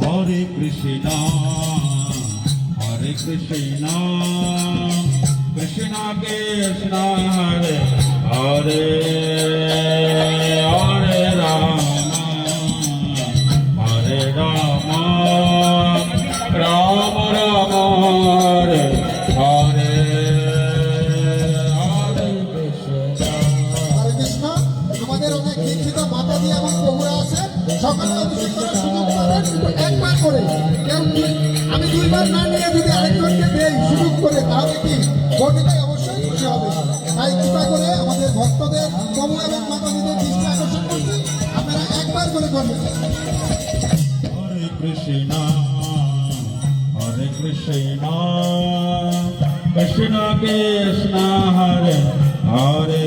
হরে কৃষ্ণ হরে কৃষ্ণ কৃষ্ণ কৃষ্ণ, হরে হরে হরে রাম হরে রাম রাম রাম, হরে হরে মাতা দিয়ে আমার প্রভুরা আছে সকালে অভিষেক করার সুযোগ পাবেন একবার করে কেউ আমি দুইবার না নিয়ে যদি আরেকজনকে দেই সুযোগ করে, তাহলে কি বর্ণিতায় অবশ্যই খুশি হবে। তাই কৃপা করে আমাদের ভক্তদের প্রভু এবং মাতাজিদের দৃষ্টি আকর্ষণ করছি আপনারা একবার করে কৃষ্ণ কৃষ্ণ হরে হরে